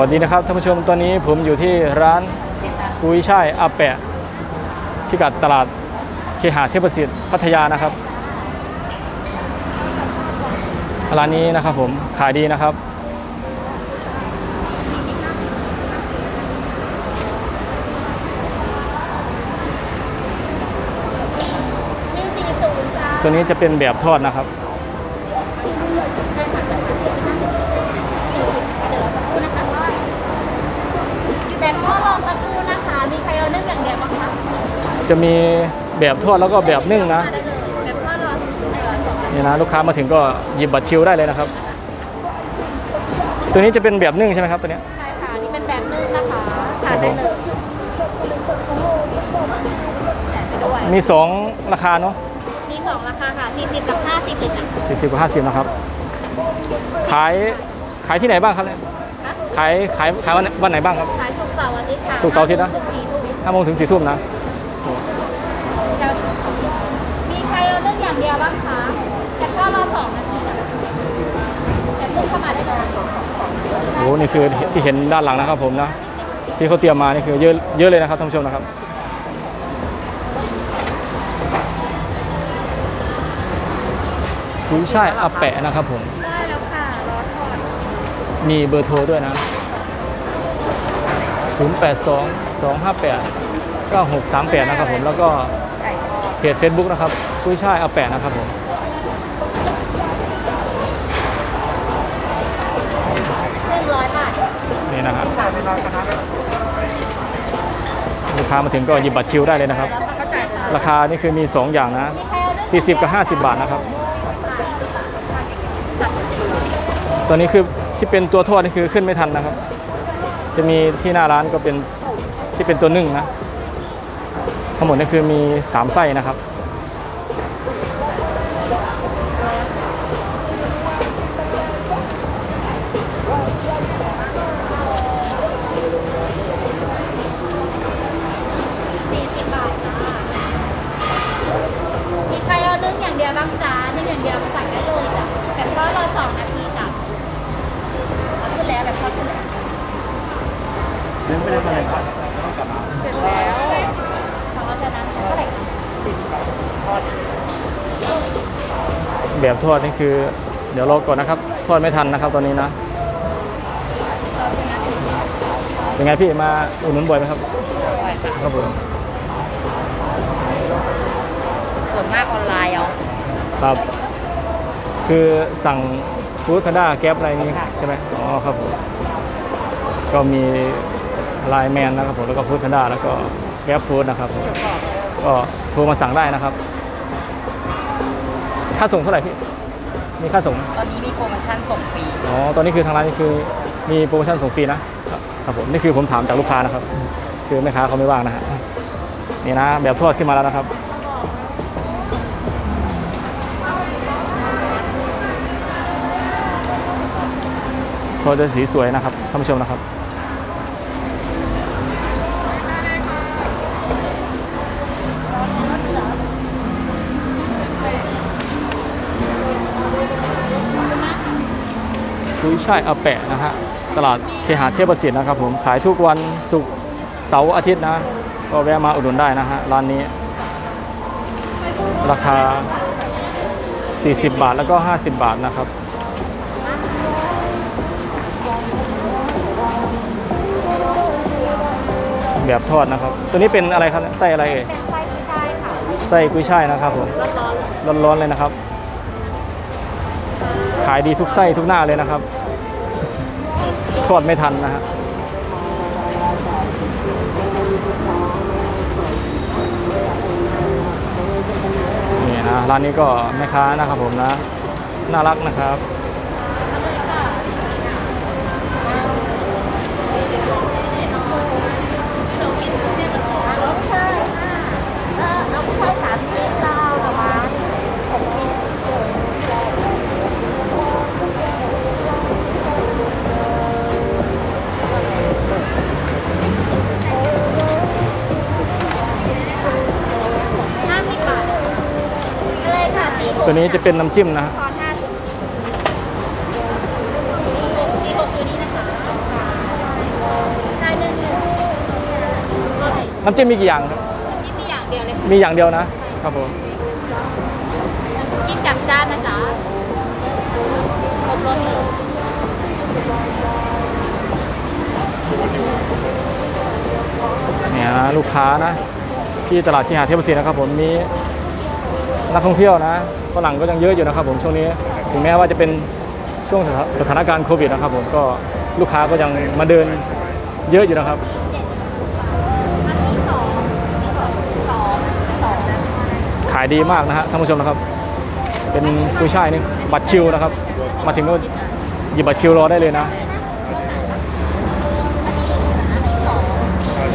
วัสดีนะครับท่านผู้ชมตอนนี้ผมอยู่ที่ร้านกุ้ยช่ายอาแปะพิกัดตลาดเคหะเทพประสิทธิ์พัทยานะครับ ร้านนี้นะครับผมขายดีนะครับหนึ่งสี่ศูนย์จ้าตัวนี้จะเป็นแบบทอดนะครับ จะมีแบบทอดแล้วก็แบบนึ่งนะได้เลยแบบพ่อรอเดี๋ยวสองอันนี่นะลูกค้ามาถึงก็หยิบบัตรคิวได้เลยนะครับ ตัวนี้จะเป็นแบบนึ่งใช่ไหมครับตัวเนี้ยใช่ค่ะนี่เป็นแบบนึ่งนะคะทานได้เลยแจกไปด้วยมีสองราคาเนาะมีสองราคาค่ะสี่สิบกับห้าสิบเลยจ้ะสี่สิบกับห้าสิบนะครับ ขายขายที่ไหนบ้างครับเนี่ยคะขายขายขายวันวันไหนบ้างครับขายศุกร์เสาร์อาทิตย์ค่ะศุกร์เสาร์อาทิตย์นะศุกร์สี่ทุ่มห้าโมงถึงสี่ทุ่มนะจะ โอ้โหนี่คือที่เห็นด้านหลังนะครับผมนะที่เขาเตรียมมานี่คือเยอะเยอะเลยนะครับท่านผู้ชมนะครับกุ้ยช่ายอาแปะนะครับผมได้แล้วค่ะรอทอดมีเบอร์โทรด้วยนะ 082 258 9638 นะครับผมแล้วก็ไก่ทอดเพจ Facebook นะครับกุ้ยช่ายอาแปะนะครับผม นี่นะครับลูกค้ามาถึงก็หยิบบัตรคิวได้เลยนะครับแล้วก็จ่ายค่ะราคานี่คือมี 2 อย่างนะมีใครเอานึ่ง40 กับ 50 บาทนะครับ ตัวนี้คือที่เป็นตัวทอดนี่คือขึ้นไม่ทันนะครับ จะมีที่หน้าร้านก็เป็นที่เป็นตัวนึ่งนะ ทั้งหมดนี่คือมี 3 ไส้นะครับ เดียวมาสั่งได้เลยจ้ะแบบทอดรอสองนาทีจ้ะเอาขึ้นแล้วแบบทอดขึ้นแล้วเสร็จแล้วทางราชนั้นเท่าไหร่แบบทอดนี่คือ เดี๋ยวรอก่อนนะครับ ทอดไม่ทันนะครับตอนนี้นะ เป็นไงพี่มาอุดหนุนบ่อยไหมครับครับผมส่วนมากออนไลน์เอาครับ คือสั่งฟู้ดแพนด้าแก๊ปอะไรนี้ค่ะใช่ไหมอ๋อครับผมก็มีไลน์แมนนะครับผมแล้วก็ฟู้ดแพนด้าแล้วก็แก๊ปฟู้ดนะครับผมก็โทรมาสั่งได้นะครับ ค่าส่งเท่าไหร่พี่ มีค่าส่งไหมตอนนี้มีโปรโมชั่นส่งฟรีอ๋อตอนนี้คือทางร้านนี่คือมีโปรโมชั่นส่งฟรีนะครับครับผมนี่คือผมถามจากลูกค้านะครับ คือแม่ค้าเขาไม่ว่างนะฮะนี่นะแบบทอดขึ้นมาแล้วนะครับ ทอจะสีสวยนะครับท่านผู้ชมนะครับกุ้ยช่ายอาแปะนะฮะตลาดเคหะเทพประสิทธิ์นะครับผมขายทุกวันศุกร์เสาร์อาทิตย์นะก็แวะมาอุดหนุนได้นะฮะร้านนี้ ราคา 40 บาทแล้วก็ 50 บาทนะครับ แบบทอดนะครับ ตัวนี้เป็นอะไรครับเนี่ยไส้อะไรเอ่ยเป็นไส้ผู้ชายค่ะไส้กุ้ยช่ายนะครับผมร้อนๆเลยร้อนๆเลยนะครับ ขายดีทุกไส้ทุกหน้าเลยนะครับ ทอดไม่ทันนะฮะนี่นะร้านนี้ก็แม่ค้านะครับผมนะ น่ารักนะครับ ตัวนี้จะเป็นน้ำจิ้มนะน้ำจิ้มมีกี่อย่างครับ นี่มีอย่างเดียวเลยมีอย่างเดียวนะครับผมจิ้มจับจานนะจ๊ะครบรสเลยเนี่ยะลูกค้านะ ที่ตลาดที่หาเทพศิรินะครับผมมี นักท่องเที่ยวนะฝรั่งก็ยังเยอะอยู่นะครับผมช่วงนี้ถึงแม้ว่าจะเป็นช่วงสถานการณ์โควิดนะครับผมก็ลูกค้าก็ยังมาเดินเยอะอยู่นะครับขายดีมากนะฮะท่านผู้ชมนะครับ เป็นกุ้ยช่ายนี่บัตรคิวนะครับ มาถึงก็หยิบบัตรคิวรอได้เลยนะ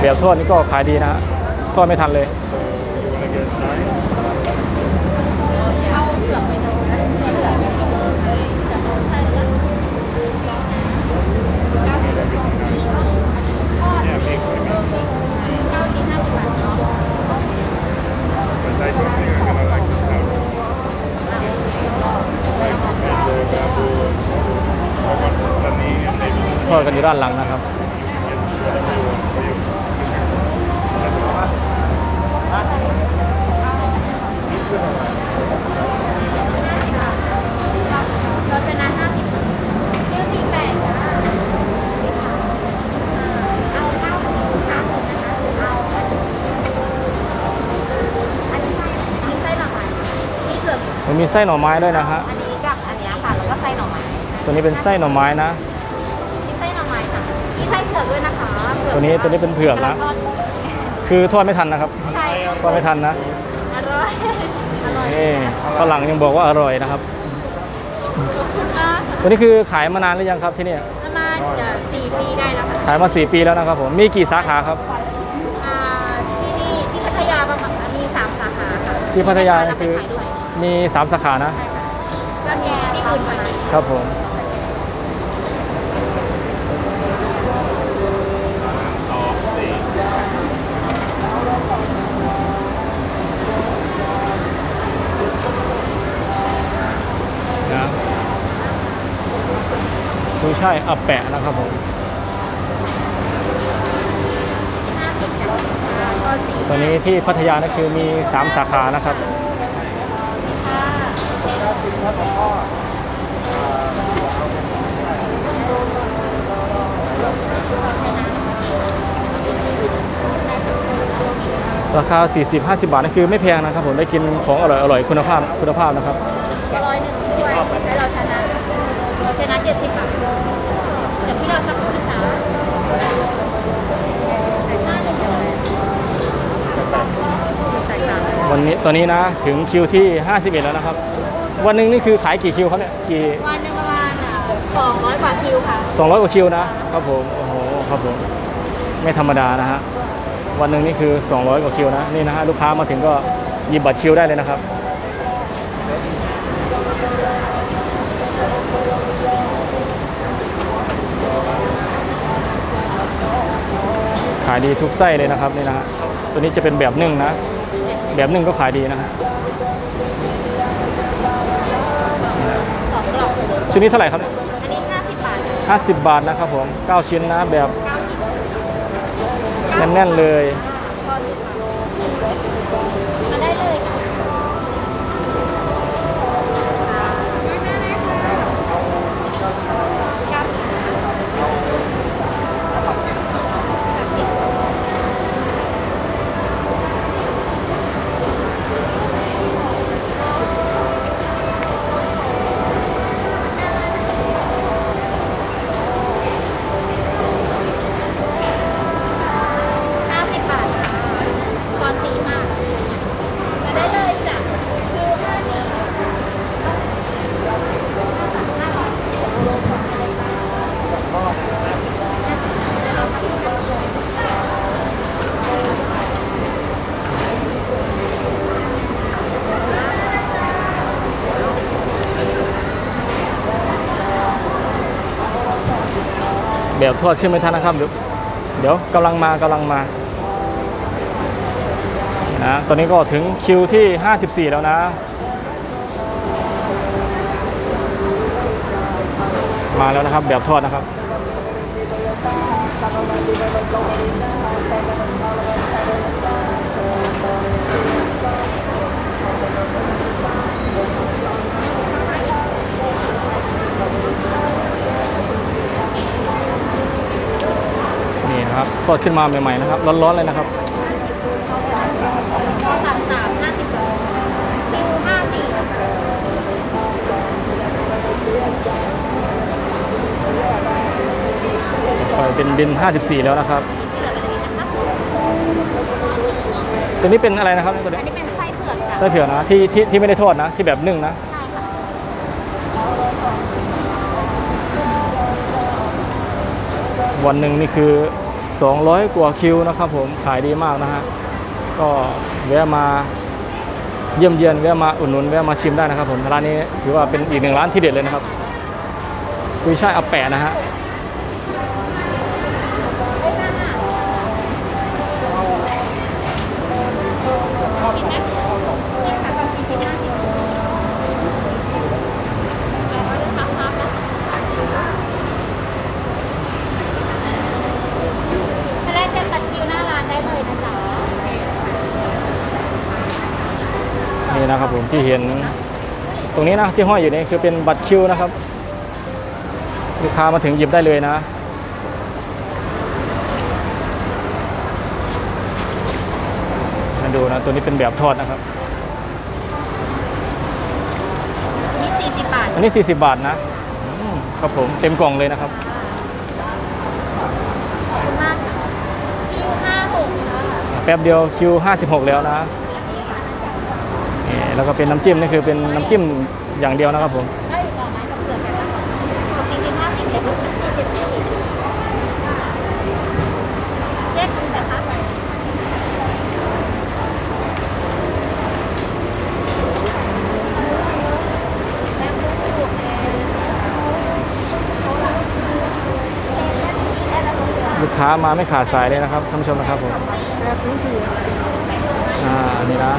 แบบทอดนี่ก็ขายดีนะทอดไม่ทันเลย กันอยู่ด้านหลังนะครับเราเป็นร้านห้าสิบยืดสี่แปดจ้ะเอาเก้าสิบสามสิบนะคะเอาอันนี้อันนี้ไส้หน่อไม้นี่เกือบมันมีไส้หน่อไม้ด้วยนะฮะ อันนี้กับอันเนี้ยค่ะ แล้วก็ไส้หน่อไม้ ตัวนี้เป็นไส้หน่อไม้นะ ผือกด้วยนะคะเผือกตัวนี้ตัวนี้เป็นเผือกนะำลังทอดคือทอดไม่ทันนะครับใช่ค่ะทอดไม่ทันนะอร่อยอร่อยนี่ฝรั่งยังบอกว่าอร่อยนะครับอะตัวนี้คือขายมานานหรือยังครับที่เนี่ยประมาณจะสี่ปีได้แล้วค่ะขายมา 4 ปีแล้วนะครับผมมีกี่สาขาครับ อ่าที่นี่ที่พัทยาประมาณมีสามสาขาค่ะที่พัทยาแล้วคือไปขายด้วยมี 3 สาขานะ ใช่ค่ะก็มีที่อื่นไปครับผม กุ้ยช่ายอับแปะนะครับผมห้าสิบค่ะก็สี่ตอนนี้ที่พัทยานะคือมี 3 สาขานะครับค่ะราคา 40-50 บาทนั่นคือไม่แพงนะครับผมได้กินของอร่อยอร่อยคุณภาพคุณภาพนะครับร้อยหนึ่งด้วยให้เราชนะเรา ชนะเจ็ดสิบบาทเดี๋ยวพี่เราสักครู่นะจ๊ะแต่ห้าหนึ่งเลยแตกต่างเลยวันนี้ตอนนี้นะถึงคิวที่ 51 แล้วนะครับ วันหนึ่งนี่คือขายกี่คิวครับเนี่ยกี่วันหนึ่งประมาณสองร้อยกว่าคิวค่ะ200กว่าคิวนะครับผมโอ้โหครับผมไม่ธรรมดานะฮะวันหนึ่งนี่คือ 200 กว่าคิวนะนี่นะฮะลูกค้ามาถึงก็หยิบบัตรคิวได้เลยนะครับ ขายดีทุกไส้เลยนะครับนี่นะฮะตัวนี้จะเป็นแบบนึ่งนะ แบบนึ่งก็ขายดีนะฮะสองกล่องชุดนี้เท่าไหร่ครับเนี่ยอันนี้ห้าสิบบาท50 บาทนะครับผม 9 ชิ้นนะแบบเก้าสิบแน่นๆเลย พอสิบมาได้เลยค่ะเก้าสิบ ห้าสิบบาทค่ะตอนตีมากมาได้เลยจ้ะคือห้านี้ห้าร้อย แบบทอดขึ้นไม่ทันนะครับ เดี๋ยวเดี๋ยวกำลังมากำลังมานะตอนนี้ก็ถึงคิวที่ 54 แล้วนะมาแล้วนะครับแบบทอดนะครับ ทอดขึ้นมาใหม่ๆนะครับ ร้อนๆเลยนะครับสามสามห้าสิบคิวห้าสี่ปล่อยเป็นบิน 54 แล้วนะครับที่เหลือไปเลยนะคะตัวนี้เป็นอะไรนะครับตัวนี้ อันนี้เป็นไส้เผือกจ้ะไส้เผือกนะที่ที่ที่ไม่ได้ทอดนะ ที่แบบนึ่งนะ ใช่ค่ะวันหนึ่งนี่คือ 200 กว่าคิวนะครับผมขายดีมากนะฮะก็แวะมาเยี่ยมเยียนแวะมาอุดหนุนแวะมาชิมได้นะครับผมร้านนี้ถือว่าเป็นอีกหนึ่งร้านที่เด็ดเลยนะครับกุยช่ายอาแปะนะฮะ กินไหมกินค่ะตอนสี่สิบห้าสิบแล้วก็เรื่องซับซับนะถ้าได้เจอตัดคิวหน้าร้านได้เลยนะจ๊ะ นี่นะครับผม ที่เห็น ตรงนี้นะที่ห้อยอยู่นี่คือเป็นบัตรคิวนะครับ ลูกค้ามาถึงหยิบได้เลยนะมาดูนะตัวนี้เป็นแบบทอดนะครับนี่สี่สิบบาทอันนี้ 40 บาทนะอืมครับผมเต็มกล่องเลยนะครับ ขอบคุณมากค่ะคิวห้าหกนะคะ แป๊บเดียวคิว 56 แล้วนะนี่ แล้วก็เป็นน้ำจิ้มนี่คือเป็นน้ำจิ้มอย่างเดียวนะครับผมได้อยู่ต่อไหมกับเปลือกกันนะคะสี่สิบห้าสิบเจ็ดสี่สิบสี่แยกกันนะคะแล้วลูกเองลูกค้ามาไม่ขาดสายเลยนะครับท่านผู้ชมนะครับผมอ่านี่นะ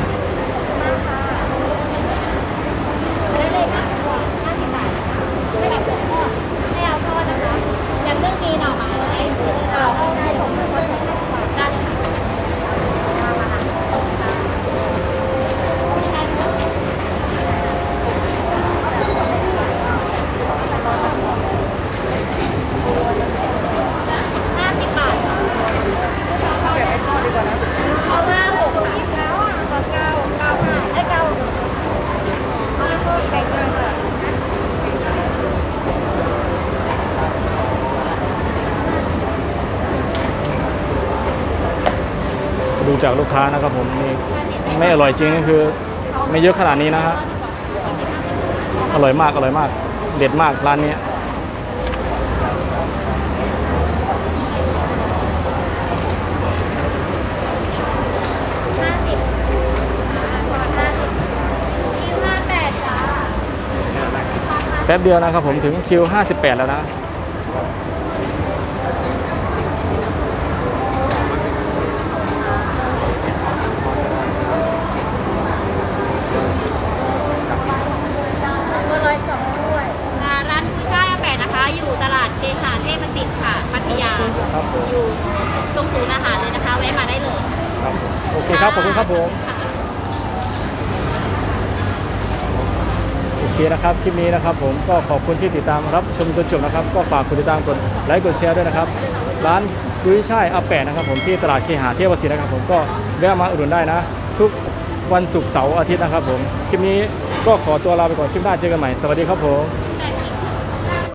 จากลูกค้านะครับผมนี่ไม่อร่อยจริงนี่คือ ไม่เยอะขนาดนี้นะฮะอร่อยมากอร่อยมาก เด็ดมากร้านนี้ห้าสิบก่อนห้าสิบคิวห้าแปดจ้าแป๊บเดียวนะครับผมถึงคิว 58 แล้วนะ ครับผมอยู่ตรงศูนย์อาหารเลยนะคะแวะมาได้เลยครับผมโอเคครับขอบคุณครับผมะ โอเคนะครับคลิปนี้นะครับ ผมก็ขอบคุณที่ติดตามรับชมจนจบนะครับ ก็ฝากกดติดตามกดไลค์กดแชร์ด้วยนะครับ ร้านกุ้ยช่ายอาแปะนะครับ ผมที่ตลาดเคหาเทพประสิทธินะครับ ผมก็แวะมาอุดหนุนได้นะ ทุกวันศุกร์เสาร์อาทิตย์นะครับ ผมคลิปนี้ก็ขอตัวลาไปก่อนคลิปหน้าเจอกันใหม่สวัสดีครับผม